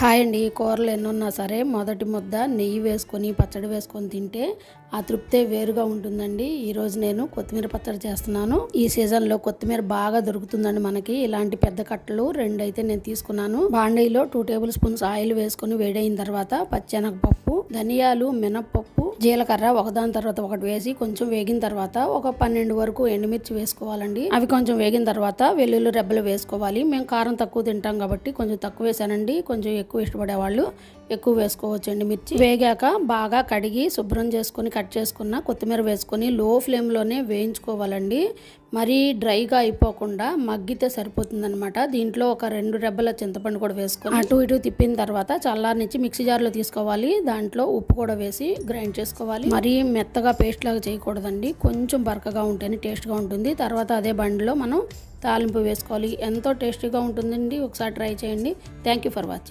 Hi అండి కూరలు ఎన్నున్నా సరే మొదటి ముద్ద నెయ్యి వేసుకొని పచ్చడి వేసుకొని తింటే ఆ తృప్తే వేరుగా ఉంటుందండి. ఈరోజు నేను కొత్తిమీర పచ్చడి చేస్తున్నాను. ఈ సీజన్లో కొత్తిమీర బాగా దొరుకుతుందండి మనకి. ఇలాంటి పెద్ద కట్టలు రెండు అయితే నేను తీసుకున్నాను. బాండీలో టూ టేబుల్ స్పూన్స్ ఆయిల్ వేసుకొని వేడైన తర్వాత పచ్చెనగపప్పు ధనియాలు మినప్పప్పు జీలకర్ర ఒకదాని తర్వాత ఒకటి వేసి కొంచెం వేగిన తర్వాత ఒక పన్నెండు వరకు ఎండుమిర్చి వేసుకోవాలండి. అవి కొంచెం వేగిన తర్వాత వెల్లుల్లి రెబ్బలు వేసుకోవాలి. మేము కారం తక్కువ తింటాం కాబట్టి కొంచెం తక్కువ వేసానండి. కొంచెం ఎక్కువ ఇష్టపడే వాళ్ళు ఎక్కువ వేసుకోవచ్చండి. మిర్చి వేగాక బాగా కడిగి శుభ్రం చేసుకొని కట్ చేసుకున్న కొత్తిమీర వేసుకొని లో ఫ్లేమ్లోనే వేయించుకోవాలండి. మరీ డ్రైగా అయిపోకుండా మగ్గితే సరిపోతుందనమాట దీంట్లో ఒక రెండు రెబ్బల చింతపండు కూడా వేసుకొని అటు ఇటు తిప్పిన తర్వాత చల్లారనిచ్చి మిక్సీ జార్లో తీసుకోవాలి. దాంట్లో ఉప్పు కూడా వేసి గ్రైండ్ చేసుకోవాలి. మరీ మెత్తగా పేస్ట్ లాగా చేయకూడదండి. కొంచెం బరకగా ఉంటేనే టేస్ట్గా ఉంటుంది. తర్వాత అదే బండిలో మనం తాలింపు వేసుకోవాలి. ఎంతో టేస్టీగా ఉంటుందండి. ఒకసారి ట్రై చేయండి. Thank you for watching.